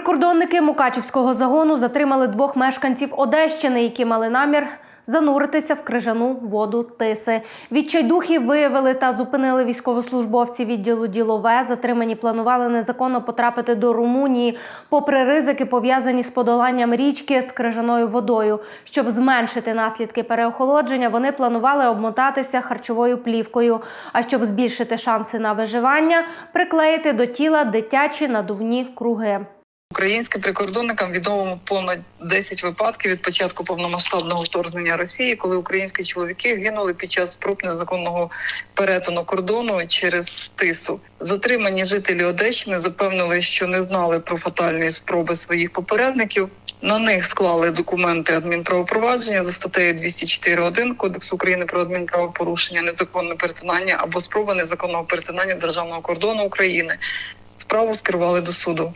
Прикордонники Мукачівського загону затримали двох мешканців Одещини, які мали намір зануритися в крижану воду Тиси. Відчайдухів виявили та зупинили військовослужбовці відділу ділове. Затримані планували незаконно потрапити до Румунії, попри ризики, пов'язані з подоланням річки з крижаною водою. Щоб зменшити наслідки переохолодження, вони планували обмотатися харчовою плівкою. А щоб збільшити шанси на виживання, приклеїти до тіла дитячі надувні круги. Українським прикордонникам відомо понад 10 випадків від початку повномасштабного вторгнення Росії, коли українські чоловіки гинули під час спроб незаконного перетину кордону через тису. Затримані жителі Одещини запевнили, що не знали про фатальні спроби своїх попередників. На них склали документи адмінправопровадження за статтею 204.1 Кодексу України про адмінправопорушення, незаконне перетинання або спроба незаконного перетинання державного кордону України. Справу скерували до суду.